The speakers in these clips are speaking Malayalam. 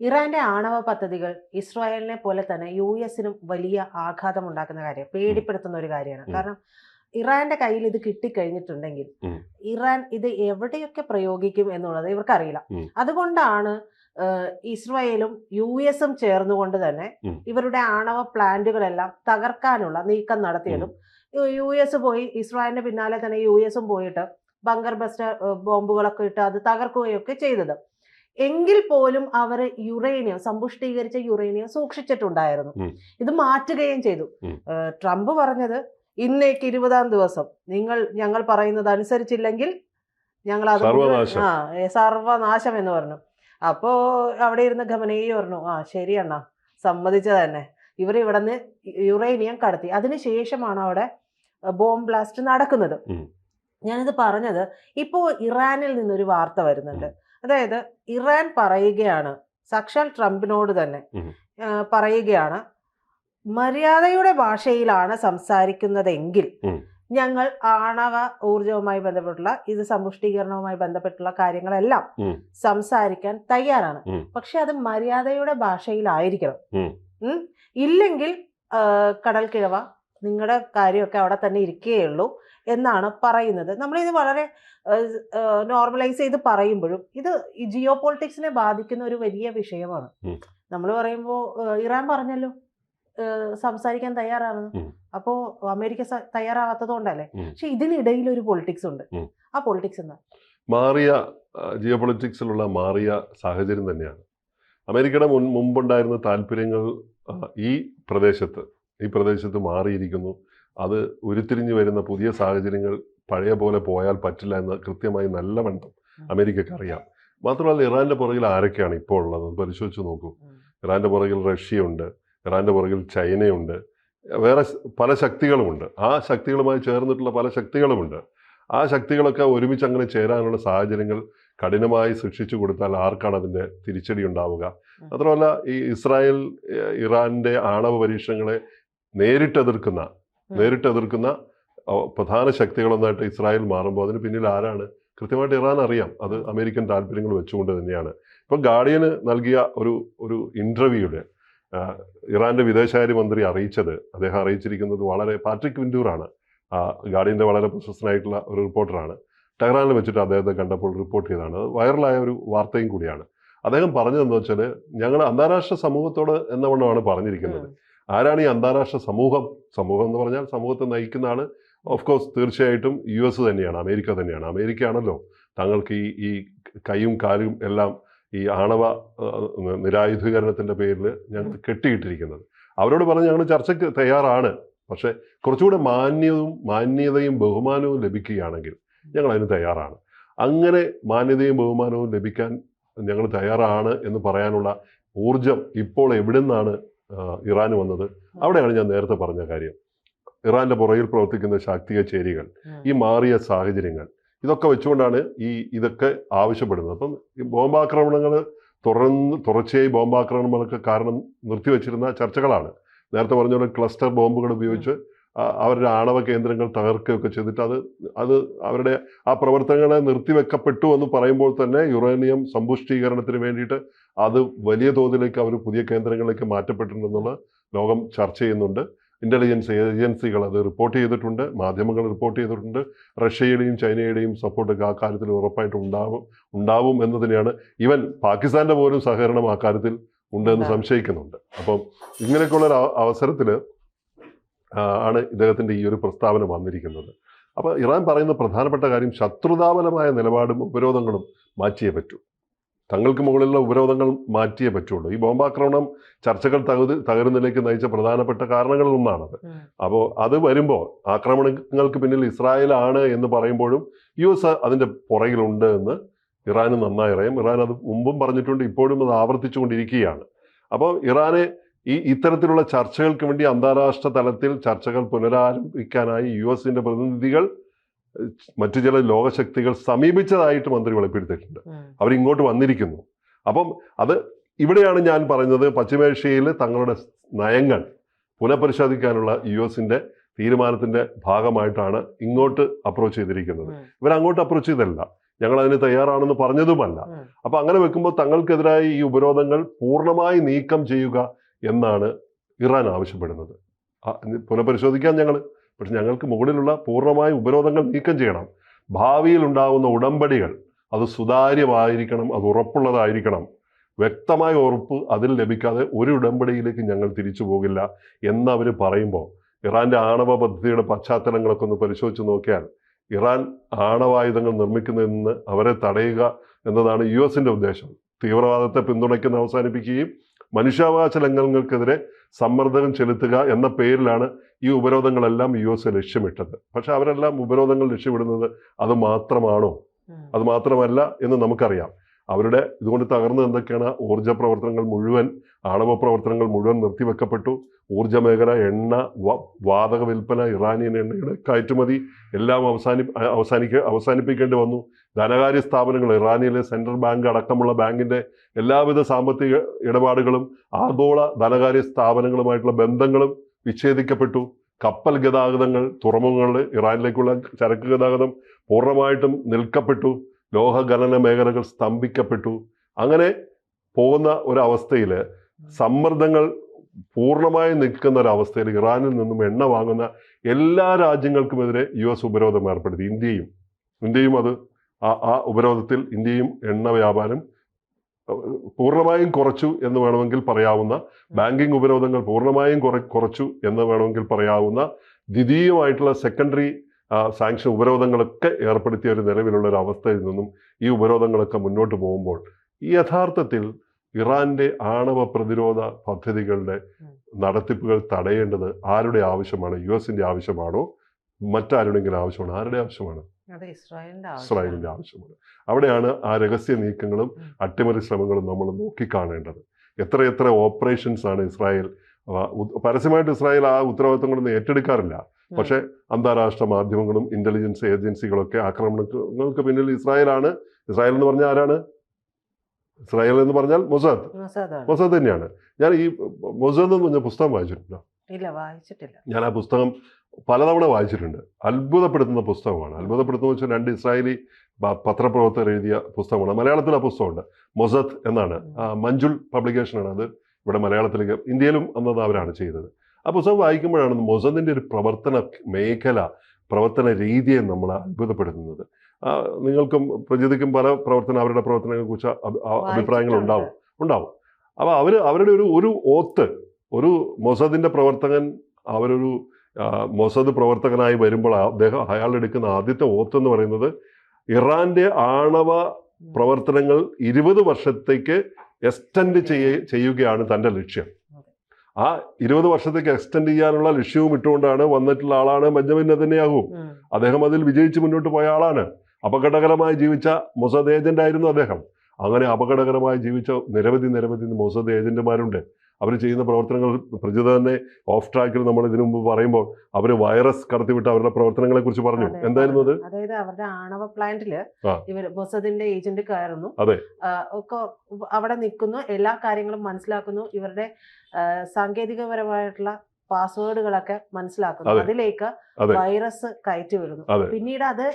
ഇറാന്റെ ആണവ പദ്ധതികൾ ഇസ്രായേലിനെ പോലെ തന്നെ യു എസിനും വലിയ ആഘാതം ഉണ്ടാക്കുന്ന കാര്യം പേടിപ്പെടുത്തുന്ന ഒരു കാര്യമാണ്. കാരണം ഇറാന്റെ കയ്യിൽ ഇത് കിട്ടിക്കഴിഞ്ഞിട്ടുണ്ടെങ്കിൽ. ഇറാൻ ഇത് എവിടെയൊക്കെ പ്രയോഗിക്കും എന്നുള്ളത് ഇവർക്കറിയില്ല. അതുകൊണ്ടാണ് ഇസ്രായേലും യു എസും ചേർന്നുകൊണ്ട് തന്നെ ഇവരുടെ ആണവ പ്ലാന്റുകളെല്ലാം തകർക്കാനുള്ള നീക്കം നടത്തിയതും യു- യു എസ് പോയി ഇസ്രായേലിന്റെ പിന്നാലെ തന്നെ യു എസും പോയിട്ട് ബങ്കർ ബസ്റ്റർ ബോംബുകളൊക്കെ ഇട്ട് അത് തകർക്കുകയൊക്കെ ചെയ്തത്. എങ്കിൽ പോലും അവർ യുറേനിയം സമ്പുഷ്ടീകരിച്ച യുറേനിയം സൂക്ഷിച്ചിട്ടുണ്ടായിരുന്നു. ഇത് മാറ്റുകയും ചെയ്തു. ട്രംപ് പറഞ്ഞത് ഇന്നേക്ക് ഇരുപതാം ദിവസം. നിങ്ങൾ ഞങ്ങൾ പറയുന്നത് അനുസരിച്ചില്ലെങ്കിൽ ഞങ്ങൾ അത്. ആ സർവനാശം എന്ന് പറഞ്ഞു. അപ്പോ അവിടെ ഇരുന്ന് ഖമനേയി പറഞ്ഞു ആ ശരി അണ്ണാ സമ്മതിച്ചത് തന്നെ. ഇവർ ഇവിടെ നിന്ന് യുറേനിയം കടത്തി. അതിനുശേഷമാണ് അവിടെ ബോംബ് ബ്ലാസ്റ്റ് നടക്കുന്നത്. ഞാനിത് പറഞ്ഞത് ഇപ്പോ ഇറാനിൽ നിന്നൊരു വാർത്ത വരുന്നുണ്ട്. അതായത് ഇറാൻ പറയുകയാണ് സാക്ഷാൽ ട്രംപിനോട് തന്നെ പറയുകയാണ് മര്യാദയുടെ ഭാഷയിലാണ് സംസാരിക്കുന്നതെങ്കിൽ. ഞങ്ങൾ ആണവ ഊർജവുമായി ബന്ധപ്പെട്ടുള്ള ഇത് സമ്പുഷ്ടീകരണവുമായി ബന്ധപ്പെട്ടുള്ള കാര്യങ്ങളെല്ലാം സംസാരിക്കാൻ തയ്യാറാണ്. പക്ഷെ അത് മര്യാദയുടെ ഭാഷയിലായിരിക്കണം. ഇല്ലെങ്കിൽ കടൽ കിഴവ നിങ്ങളുടെ കാര്യമൊക്കെ അവിടെ തന്നെ ഇരിക്കുകയുള്ളൂ എന്നാണ് പറയുന്നത്. നമ്മളിത് വളരെ നോർമലൈസ് ചെയ്ത് പറയുമ്പോഴും ഇത് ഈ ജിയോ പോളിറ്റിക്സിനെ ബാധിക്കുന്ന ഒരു വലിയ വിഷയമാണ്. നമ്മൾ പറയുമ്പോൾ ഇറാൻ പറഞ്ഞല്ലോ സംസാരിക്കാൻ തയ്യാറാണെന്ന് അപ്പോൾ അപ്പോ അമേരിക്ക സ- തയ്യാറാവാത്തത് കൊണ്ടല്ലേ പക്ഷെ ഇതിനിടയിൽ ഒരു പൊളിറ്റിക്സ് ഉണ്ട് ആ പൊളിറ്റിക്സ് എന്താ? മാറിയ ജിയോ പൊളിറ്റിക്സിലുള്ള മാറിയ സാഹചര്യം തന്നെയാണ്. അമേരിക്കയുടെ മുൻ മുമ്പുണ്ടായിരുന്ന താല്പര്യങ്ങൾ ഈ പ്രദേശത്ത് ഈ പ്രദേശത്ത് മാറിയിരിക്കുന്നു. അത് ഉരുത്തിരിഞ്ഞു വരുന്ന പുതിയ സാഹചര്യങ്ങൾ പഴയ പോലെ പോയാൽ പറ്റില്ല എന്ന് കൃത്യമായി നല്ലവണ്ണം അമേരിക്കക്ക് അറിയാം. മാത്രമല്ല ഇറാന്റെ പുറകിൽ ആരൊക്കെയാണ് ഇപ്പോൾ ഉള്ളത്? അത് പരിശോധിച്ച് നോക്കൂ. ഇറാന്റെ പുറകിൽ റഷ്യയുണ്ട്. ഇറാന്റെ പുറകിൽ ചൈനയുണ്ട്. വേറെ പല ശക്തികളുമുണ്ട്. ആ ശക്തികളുമായി ചേർന്നിട്ടുള്ള പല ശക്തികളുമുണ്ട്. ആ ശക്തികളൊക്കെ ഒരുമിച്ച് അങ്ങനെ ചേരാനുള്ള സാഹചര്യങ്ങൾ കഠിനമായി സൃഷ്ടിച്ചു കൊടുത്താൽ ആർക്കാണ് അതിന്റെ തിരിച്ചടി ഉണ്ടാവുക? മാത്രമല്ല ഈ ഇസ്രായേൽ ഇറാന്റെ ആണവ പരീക്ഷണങ്ങളെ നേരിട്ടെതിർക്കുന്ന എതിർക്കുന്ന നേരിട്ട് എതിർക്കുന്ന പ്രധാന ശക്തികളൊന്നായിട്ട് ഇസ്രായേൽ മാറുമ്പോൾ അതിന് പിന്നിൽ ആരാണ്? കൃത്യമായിട്ട് ഇറാൻ അറിയാം. അത് അമേരിക്കൻ താല്പര്യങ്ങൾ വെച്ചുകൊണ്ട് തന്നെയാണ്. ഇപ്പം ഗാർഡിയന് നൽകിയ ഒരു ഒരു ഇന്റർവ്യൂടെ ഇറാന്റെ വിദേശകാര്യമന്ത്രി അറിയിച്ചത് അദ്ദേഹം അറിയിച്ചിരിക്കുന്നത് വളരെ പാട്രിക് വിൻഡൂറാണ് ആ, ഗാർഡിയന്റെ വളരെ പ്രശസ്തനായിട്ടുള്ള ഒരു റിപ്പോർട്ടറാണ്. ടെഹ്റാനിൽ വെച്ചിട്ട് അദ്ദേഹത്തെ കണ്ടപ്പോൾ റിപ്പോർട്ട് ചെയ്തതാണ്. അത് വൈറലായ ഒരു വാർത്തയും കൂടിയാണ്. അദ്ദേഹം പറഞ്ഞതെന്ന് വെച്ചാൽ ഞങ്ങൾ അന്താരാഷ്ട്ര സമൂഹത്തോട് എന്നവണ്ണമാണ് പറഞ്ഞിരിക്കുന്നത്. ആരാണ് ഈ അന്താരാഷ്ട്ര സമൂഹം? സമൂഹം എന്ന് പറഞ്ഞാൽ സമൂഹത്തെ നയിക്കുന്ന ആൾ ഓഫ് കോഴ്സ് തീർച്ചയായിട്ടും യു എസ് തന്നെയാണ് അമേരിക്ക തന്നെയാണ്. അമേരിക്കയാണല്ലോ. തങ്ങൾക്ക് ഈ ഈ കൈയും കാലും എല്ലാം ഈ ആണവ നിരായുധീകരണത്തിന്റെ പേരിൽ ഞങ്ങൾ കെട്ടിയിട്ടിരിക്കുന്നത്. അവരോട് പറഞ്ഞ് ഞങ്ങൾ ചർച്ചയ്ക്ക് തയ്യാറാണ്. പക്ഷേ കുറച്ചുകൂടെ മാന്യവും മാന്യതയും ബഹുമാനവും ലഭിക്കുകയാണെങ്കിൽ ഞങ്ങൾ അതിന് തയ്യാറാണ്. അങ്ങനെ മാന്യതയും ബഹുമാനവും ലഭിക്കാൻ ഞങ്ങൾ തയ്യാറാണ് എന്ന് പറയാനുള്ള ഊർജം ഇപ്പോൾ എവിടെ നിന്നാണ് ഇറാന് വന്നത്. അവിടെയാണ് ഞാൻ നേരത്തെ പറഞ്ഞ കാര്യം. ഇറാന്റെ പുറകിൽ പ്രവർത്തിക്കുന്ന ശാക്തിക ചേരികൾ ഈ മാറിയ സാഹചര്യങ്ങൾ ഇതൊക്കെ വെച്ചുകൊണ്ടാണ് ഈ ഇതൊക്കെ ആവശ്യപ്പെടുന്നത്. അപ്പം ഈ ബോംബാക്രമണങ്ങൾ തുറന്ന് തുടർച്ചയായി ബോംബാക്രമണങ്ങൾക്ക് കാരണം നിർത്തിവെച്ചിരുന്ന ചർച്ചകളാണ്. നേരത്തെ പറഞ്ഞ പോലെ ക്ലസ്റ്റർ ബോംബുകൾ ഉപയോഗിച്ച് അവരുടെ ആണവ കേന്ദ്രങ്ങൾ തകർക്കുകയൊക്കെ ചെയ്തിട്ട് അത് അത് അവരുടെ ആ പ്രവർത്തനങ്ങളെ നിർത്തിവെക്കപ്പെട്ടു എന്ന് പറയുമ്പോൾ തന്നെ യുറേനിയം സമ്പുഷ്ടീകരണത്തിന് വേണ്ടിയിട്ട് അത് വലിയ തോതിലേക്ക് അവർ പുതിയ കേന്ദ്രങ്ങളിലേക്ക് മാറ്റപ്പെട്ടിട്ടുണ്ടെന്നുള്ള ലോകം ചർച്ച ചെയ്യുന്നുണ്ട്. ഇന്റലിജൻസ് ഏജൻസികൾ അത് റിപ്പോർട്ട് ചെയ്തിട്ടുണ്ട് മാധ്യമങ്ങൾ റിപ്പോർട്ട് ചെയ്തിട്ടുണ്ട്. റഷ്യയുടെയും ചൈനയുടെയും സപ്പോർട്ട് ആ കാര്യത്തിൽ ഉറപ്പായിട്ട് ഉണ്ടാവും ഉണ്ടാവും എന്ന് തന്നെയാണ് ഈവൻ പാകിസ്ഥാന്റെ പോലും സഹകരണം ആ കാര്യത്തിൽ ഉണ്ടെന്ന് സംശയിക്കുന്നുണ്ട്. അപ്പം ഇങ്ങനെയൊക്കെയുള്ള ഒരു അവസരത്തിൽ ആണ് ഇദ്ദേഹത്തിന്റെ ഈ ഒരു പ്രസ്താവന വന്നിരിക്കുന്നത്. അപ്പോൾ ഇറാൻ പറയുന്ന പ്രധാനപ്പെട്ട കാര്യം ശത്രുതാപരമായ നിലപാടും ഉപരോധങ്ങളും മാറ്റിയേ പറ്റൂ. തങ്ങൾക്ക് മുകളിലുള്ള ഉപരോധങ്ങൾ മാറ്റിയേ പറ്റുള്ളൂ. ഈ ബോംബാക്രമണം ചർച്ചകൾ തകത് തകരുന്നതിലേക്ക് നയിച്ച പ്രധാനപ്പെട്ട കാരണങ്ങളിൽ ഒന്നാണത് അപ്പോൾ അത് വരുമ്പോൾ ആക്രമണങ്ങൾക്ക് പിന്നിൽ ഇസ്രായേലാണ് എന്ന് പറയുമ്പോഴും യു എസ് അതിന്റെ പുറകിലുണ്ട് എന്ന് ഇറാന് നന്നായി അറിയാം. ഇറാൻ അത് മുമ്പും പറഞ്ഞിട്ടുണ്ട് ഇപ്പോഴും അത് ആവർത്തിച്ചുകൊണ്ടിരിക്കുകയാണ്. അപ്പോൾ ഇറാനെ ഈ ഇത്തരത്തിലുള്ള ചർച്ചകൾക്ക് വേണ്ടി അന്താരാഷ്ട്ര തലത്തിൽ ചർച്ചകൾ പുനരാരംഭിക്കാനായി യു എസിന്റെ പ്രതിനിധികൾ മറ്റു ചില ലോകശക്തികൾ സമീപിച്ചതായിട്ട് മന്ത്രി വെളിപ്പെടുത്തിയിട്ടുണ്ട്. അവരിങ്ങോട്ട് വന്നിരിക്കുന്നു. അപ്പം അത് ഇവിടെയാണ് ഞാൻ പറഞ്ഞത് പശ്ചിമേഷ്യയിൽ തങ്ങളുടെ നയങ്ങൾ പുനഃപരിശോധിക്കാനുള്ള യു എസിന്റെ തീരുമാനത്തിന്റെ ഭാഗമായിട്ടാണ് ഇങ്ങോട്ട് അപ്രോച്ച് ചെയ്തിരിക്കുന്നത്. ഇവർ ഇവരങ്ങോട്ട് അപ്രോച്ച് ചെയ്തല്ല. ഞങ്ങൾ അതിന് തയ്യാറാണെന്ന് പറഞ്ഞതുമല്ല. അപ്പൊ അങ്ങനെ വെക്കുമ്പോൾ തങ്ങൾക്കെതിരായി ഈ ഉപരോധങ്ങൾ പൂർണമായി നീക്കം ചെയ്യുക എന്നാണ് ഇറാൻ ആവശ്യപ്പെടുന്നത്. പുനഃപരിശോധിക്കാം ഞങ്ങൾ പക്ഷെ ഞങ്ങൾക്ക് മുകളിലുള്ള പൂർണമായ ഉപരോധങ്ങൾ നീക്കം ചെയ്യണം. ഭാവിയിൽ ഉണ്ടാകുന്ന ഉടമ്പടികൾ അത് സുതാര്യമായിരിക്കണം അത് ഉറപ്പുള്ളതായിരിക്കണം. വ്യക്തമായ ഉറപ്പ് അതിൽ ലഭിക്കാതെ ഒരു ഉടമ്പടിയിലേക്ക് ഞങ്ങൾ തിരിച്ചു പോകില്ല എന്നവർ പറയുമ്പോൾ ഇറാന്റെ ആണവ പദ്ധതിയുടെ പശ്ചാത്തലങ്ങളൊക്കെ ഒന്ന് പരിശോധിച്ച് നോക്കിയാൽ ഇറാൻ ആണവായുധങ്ങൾ നിർമ്മിക്കുന്നതിൽ അവരെ തടയുക എന്നതാണ് യു എസിന്റെ ഉദ്ദേശം. തീവ്രവാദത്തെ പിന്തുണയ്ക്കുന്ന അവസാനിപ്പിക്കുകയും മനുഷ്യാവകാശ ലംഘനങ്ങൾക്കെതിരെ സമ്മർദ്ദം ചെലുത്തുക എന്ന പേരിലാണ് ഈ ഉപരോധങ്ങളെല്ലാം യു എസ് ലക്ഷ്യമിട്ടത്. പക്ഷെ അവരെല്ലാം ഉപരോധങ്ങൾ ലക്ഷ്യമിടുന്നത് അത് മാത്രമാണോ? അത് മാത്രമല്ല എന്ന് നമുക്കറിയാം. അവരുടെ ഇതുകൊണ്ട് തകർന്നത് എന്തൊക്കെയാണ് ഊർജ പ്രവർത്തനങ്ങൾ മുഴുവൻ ആണവ പ്രവർത്തനങ്ങൾ മുഴുവൻ നിർത്തിവെക്കപ്പെട്ടു. ഊർജ മേഖല എണ്ണ വാതക വിൽപ്പന ഇറാനിയൻ എണ്ണയുടെ കയറ്റുമതി എല്ലാം അവസാനി അവസാനിക്ക അവസാനിപ്പിക്കേണ്ടി വന്നു. ധനകാര്യ സ്ഥാപനങ്ങൾ ഇറാനിയിലെ സെൻട്രൽ ബാങ്ക് അടക്കമുള്ള ബാങ്കിന്റെ എല്ലാവിധ സാമ്പത്തിക ഇടപാടുകളും ആഗോള ധനകാര്യ സ്ഥാപനങ്ങളുമായിട്ടുള്ള ബന്ധങ്ങളും വിച്ഛേദിക്കപ്പെട്ടു. കപ്പൽ ഗതാഗതങ്ങൾ തുറമുഖങ്ങളിൽ ഇറാനിലേക്കുള്ള ചരക്ക് ഗതാഗതം പൂർണമായിട്ടും നിൽക്കപ്പെട്ടു. ലോഹ ഖനന മേഖലകൾ സ്തംഭിക്കപ്പെട്ടു. അങ്ങനെ പോകുന്ന ഒരവസ്ഥയിൽ സമ്മർദ്ദങ്ങൾ പൂർണമായി നിൽക്കുന്ന ഒരവസ്ഥയിൽ ഇറാനിൽ നിന്നും എണ്ണ വാങ്ങുന്ന എല്ലാ രാജ്യങ്ങൾക്കുമെതിരെ യു എസ് ഉപരോധം ഏർപ്പെടുത്തി. ഇന്ത്യയും ഇന്ത്യയും അത് ആ ആ ഉപരോധത്തിൽ ഇന്ത്യയും എണ്ണ വ്യാപാരം പൂർണമായും കുറച്ചു എന്ന് വേണമെങ്കിൽ പറയാവുന്ന ബാങ്കിങ് ഉപരോധങ്ങൾ പൂർണമായും കുറ കുറച്ചു എന്ന് വേണമെങ്കിൽ പറയാവുന്ന ദ്വിതീയമായിട്ടുള്ള സെക്കൻഡറി സാങ്ഷൻ ഉപരോധങ്ങളൊക്കെ ഏർപ്പെടുത്തിയ ഒരു നിലവിലുള്ള ഒരു അവസ്ഥയിൽ നിന്നും ഈ ഉപരോധങ്ങളൊക്കെ മുന്നോട്ട് പോകുമ്പോൾ ഈ യഥാർത്ഥത്തിൽ ഇറാന്റെ ആണവ പ്രതിരോധ പദ്ധതികളുടെ നടത്തിപ്പുകൾ തടയേണ്ടത് ആരുടെ ആവശ്യമാണ്? യു എസിന്റെ ആവശ്യമാണോ? മറ്റാരുടെങ്കിലും ആവശ്യമാണ്? ആരുടെ ആവശ്യമാണ്? ഇസ്രായേലിന്റെ ആവശ്യമാണ്. അവിടെയാണ് ആ രഹസ്യ നീക്കങ്ങളും അട്ടിമറി ശ്രമങ്ങളും നമ്മൾ നോക്കിക്കാണേണ്ടത്. എത്ര എത്ര ഓപ്പറേഷൻസ് ആണ് ഇസ്രായേൽ പരസ്യമായിട്ട് ഇസ്രായേൽ ആ ഉത്തരവാദിത്തങ്ങളൊന്നും ഏറ്റെടുക്കാറില്ല. പക്ഷേ അന്താരാഷ്ട്ര മാധ്യമങ്ങളും ഇന്റലിജൻസ് ഏജൻസികളൊക്കെ ആക്രമണങ്ങൾക്ക് പിന്നിൽ ഇസ്രായേലാണ്. ഇസ്രായേൽ എന്ന് പറഞ്ഞാൽ ആരാണ്? ഇസ്രായേൽ എന്ന് പറഞ്ഞാൽ മൊസാദ്. മൊസാദ് തന്നെയാണ്. ഞാൻ ഈ മൊസാദ് എന്ന് പറഞ്ഞ പുസ്തകം വായിച്ചിട്ടുണ്ടോ? ഇല്ല വായിച്ചിട്ടില്ല. ഞാൻ ആ പുസ്തകം പലതവണ വായിച്ചിട്ടുണ്ട്. അത്ഭുതപ്പെടുത്തുന്ന പുസ്തകമാണ്. അത്ഭുതപ്പെടുത്തുന്ന വെച്ചാൽ രണ്ട് ഇസ്രായേലി പത്രപ്രവർത്തകർ എഴുതിയ പുസ്തകമാണ്. മലയാളത്തിൽ ആ പുസ്തകമുണ്ട്. മൊസദ് എന്നാണ്. മഞ്ജുൾ പബ്ലിക്കേഷനാണ് അത്. ഇവിടെ മലയാളത്തിലേക്ക് ഇന്ത്യയിലും അന്നത് അവരാണ് ചെയ്തത്. ആ പുസ്തകം വായിക്കുമ്പോഴാണ് മൊസദിന്റെ ഒരു പ്രവർത്തന മേഖല പ്രവർത്തന രീതിയെ നമ്മൾ അത്ഭുതപ്പെടുത്തുന്നത്. നിങ്ങൾക്കും പ്രജിതയ്ക്കും പല പ്രവർത്തന അവരുടെ പ്രവർത്തനങ്ങളെ കുറിച്ച് അഭിപ്രായങ്ങൾ ഉണ്ടാവും ഉണ്ടാവും. അപ്പോൾ അവർ അവരുടെ ഒരു ഒരു ഓത്ത് ഒരു മൊസദിന്റെ പ്രവർത്തകൻ അവരൊരു മൊസദ് പ്രവർത്തകനായി വരുമ്പോൾ അദ്ദേഹം അയാൾ എടുക്കുന്ന ആദ്യത്തെ ഓത്ത് എന്ന് പറയുന്നത് ഇറാന്റെ ആണവ പ്രവർത്തനങ്ങൾ ഇരുപത് വർഷത്തേക്ക് എക്സ്റ്റെൻഡ് ചെയ്യുകയാണ് തന്റെ ലക്ഷ്യം. ആ ഇരുപത് വർഷത്തേക്ക് എക്സ്റ്റെൻഡ് ചെയ്യാനുള്ള ലക്ഷ്യവും ഇട്ടുകൊണ്ടാണ് വന്നിട്ടുള്ള ആളാണ് ബെഞ്ചമിൻ നെതന്യാഹു. അദ്ദേഹം അതിൽ വിജയിച്ച് മുന്നോട്ട് പോയ ആളാണ്. അപകടകരമായി ജീവിച്ച മൊസദ് ഏജന്റ് ആയിരുന്നു അദ്ദേഹം. അങ്ങനെ അപകടകരമായി ജീവിച്ച നിരവധി നിരവധി മൊസദ് ഏജന്റുമാരുണ്ട്. അവർ ചെയ്യുന്ന പ്രവർത്തനങ്ങൾ പ്രജിത തന്നെ ഓഫ് ട്രാക്കിൽ നമ്മൾ ഇതിനു മുമ്പ് പറയുമ്പോൾ അവർ വൈറസ് കടത്തിവിട്ട് അവരുടെ പ്രവർത്തനങ്ങളെ കുറിച്ച് പറഞ്ഞു എന്തായിരുന്നു അത് അതായത് അവരുടെ ആണവ പ്ലാന്റിൽ. ഇവർ ബൊസദിന്റെ ഏജന്റ് കയറുന്നു അതെ. ഒക്കെ അവിടെ നിൽക്കുന്നു എല്ലാ കാര്യങ്ങളും മനസ്സിലാക്കുന്നു ഇവരുടെ സാങ്കേതികപരമായിട്ടുള്ള പാസ്വേഡുകളൊക്കെ മനസ്സിലാക്കുന്നു അതെ. അതിലേക്ക് വൈറസ് കയറ്റി വിടുന്നു പിന്നീട് അത്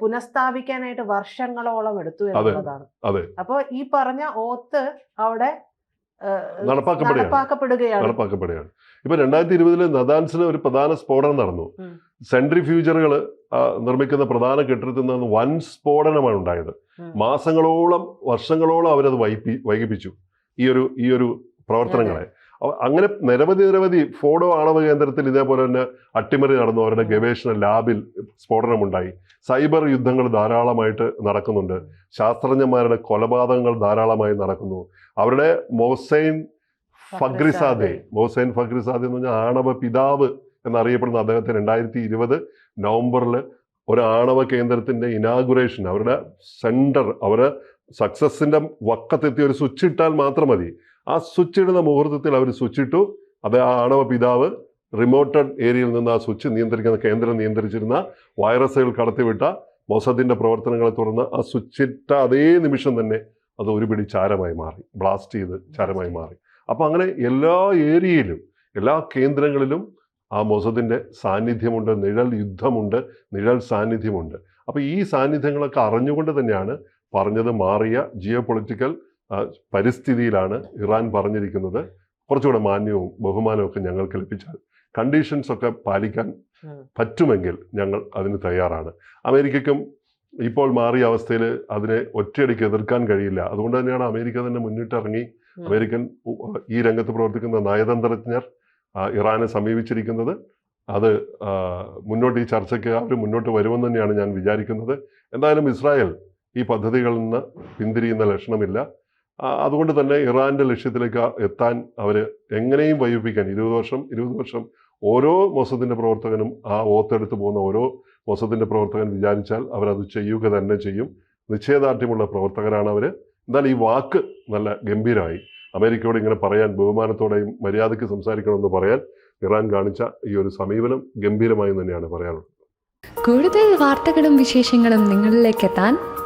പുനഃസ്ഥാപിക്കാനായിട്ട് വർഷങ്ങളോളം എടുത്തു. എന്നുള്ളതാണ് അതെ. അപ്പോ ഈ പറഞ്ഞ ഓത്ത് അവിടെ നടപ്പാക്കപ്പെടുകയാണ്. ഇപ്പൊ രണ്ടായിരത്തി ഇരുപതിൽ നദാൻസിന് ഒരു പ്രധാന സ്ഫോടനം നടന്നു. സെൻട്രി ഫ്യൂച്ചറുകൾ നിർമ്മിക്കുന്ന പ്രധാന കെട്ടിടത്തിൽ നിന്ന് വൻ സ്ഫോടനമാണ് ഉണ്ടായത്. മാസങ്ങളോളം വർഷങ്ങളോളം അവരത് വൈപ്പി വൈകിപ്പിച്ചു. ഈ ഒരു ഈ ഒരു പ്രവർത്തനങ്ങളെ. അങ്ങനെ നിരവധി നിരവധി ഫോഡോ ആണവ കേന്ദ്രത്തിൽ ഇതേപോലെ തന്നെ അട്ടിമറി നടന്നു. അവരുടെ ഗവേഷണ ലാബിൽ സ്ഫോടനമുണ്ടായി. സൈബർ യുദ്ധങ്ങൾ ധാരാളമായിട്ട് നടക്കുന്നുണ്ട്. ശാസ്ത്രജ്ഞന്മാരുടെ കൊലപാതകങ്ങൾ ധാരാളമായി നടക്കുന്നു. അവരുടെ മൊസൈൻ ഫഗ്രിസാദെ. മൊസൈൻ ഫഗ്രിസാദെ എന്ന് പറഞ്ഞാൽ ആണവ പിതാവ് എന്നറിയപ്പെടുന്ന അദ്ദേഹത്തെ രണ്ടായിരത്തി ഇരുപത് നവംബറിൽ ഒരു ആണവ കേന്ദ്രത്തിന്റെ ഇനാഗുറേഷൻ അവരുടെ സെന്റർ അവർ സക്സസിന്റെ വക്കത്തെത്തി ഒരു സ്വിച്ച് ഇട്ടാൽ മാത്രം മതി. ആ സ്വിച്ച് ഇടുന്ന മുഹൂർത്തത്തിൽ അവർ സ്വിച്ച് ഇട്ടു അത് ആ ആണവ പിതാവ് റിമോട്ടഡ് ഏരിയയിൽ നിന്ന് ആ സ്വിച്ച് നിയന്ത്രിക്കുന്ന കേന്ദ്രം നിയന്ത്രിച്ചിരുന്ന വൈറസുകൾ കടത്തിവിട്ട മൊസദിന്റെ പ്രവർത്തനങ്ങളെ തുടർന്ന് ആ സ്വിച്ചിട്ട അതേ നിമിഷം തന്നെ അത് ഒരു പിടി ചാരമായി മാറി. ബ്ലാസ്റ്റ് ചെയ്ത് ചാരമായി മാറി. അപ്പോൾ അങ്ങനെ എല്ലാ ഏരിയയിലും എല്ലാ കേന്ദ്രങ്ങളിലും ആ മൊസദിന്റെ സാന്നിധ്യമുണ്ട് നിഴൽ യുദ്ധമുണ്ട് നിഴൽ സാന്നിധ്യമുണ്ട്. അപ്പോൾ ഈ സാന്നിധ്യങ്ങളൊക്കെ അറിഞ്ഞുകൊണ്ട് തന്നെയാണ് പറഞ്ഞത് മാറിയ ജിയോ പൊളിറ്റിക്കൽ പരിസ്ഥിതിയിലാണ് ഇറാൻ പറഞ്ഞിരിക്കുന്നത്. കുറച്ചുകൂടെ മാന്യവും ബഹുമാനവും ഒക്കെ ഞങ്ങൾക്ക് ലഭിച്ചാൽ കണ്ടീഷൻസ് ഒക്കെ പാലിക്കാൻ. പറ്റുമെങ്കിൽ ഞങ്ങൾ അതിന് തയ്യാറാണ്. അമേരിക്കയ്ക്കും ഇപ്പോൾ മാറിയ അവസ്ഥയിൽ അതിനെ ഒറ്റയടിക്ക് എതിർക്കാൻ കഴിയില്ല. അതുകൊണ്ട് തന്നെയാണ് അമേരിക്ക തന്നെ മുന്നിട്ടിറങ്ങി. അമേരിക്കൻ ഈ രംഗത്ത് പ്രവർത്തിക്കുന്ന നയതന്ത്രജ്ഞർ ഇറാനെ സമീപിച്ചിരിക്കുന്നത്. അത് മുന്നോട്ട് ഈ ചർച്ചയ്ക്ക് അവർ മുന്നോട്ട് വരുമെന്ന് തന്നെയാണ് ഞാൻ വിചാരിക്കുന്നത്. എന്തായാലും ഇസ്രായേൽ ഈ പദ്ധതികളിൽ നിന്ന് പിന്തിരിയുന്ന ലക്ഷണമില്ല. അതുകൊണ്ട് തന്നെ ഇറാന്റെ ലക്ഷ്യത്തിലേക്ക് എത്താൻ അവർ എങ്ങനെയും വൈകിപ്പിക്കാൻ ഇരുപത് വർഷം ഇരുപത് വർഷം ഓരോ മൊസദിന്റെ പ്രവർത്തകനും ആ ഓത്തെടുത്ത് പോകുന്ന ഓരോ മൊസദിന്റെ പ്രവർത്തകൻ വിചാരിച്ചാൽ അവരത് ചെയ്യുക തന്നെ ചെയ്യും. നിശ്ചയദാർഢ്യമുള്ള പ്രവർത്തകരാണ് അവർ എന്നാൽ ഈ വാക്ക് നല്ല ഗംഭീരമായി അമേരിക്കയോട് ഇങ്ങനെ പറയാൻ ബഹുമാനത്തോടെയും മര്യാദയ്ക്ക് സംസാരിക്കണമെന്ന് പറയാൻ ഇറാൻ കാണിച്ച ഈ ഒരു സമീപനം ഗംഭീരമായി തന്നെയാണ് പറയാനുള്ളത്. കൂടുതൽ വാർത്തകളും വിശേഷങ്ങളും നിങ്ങളിലേക്ക് എത്താൻ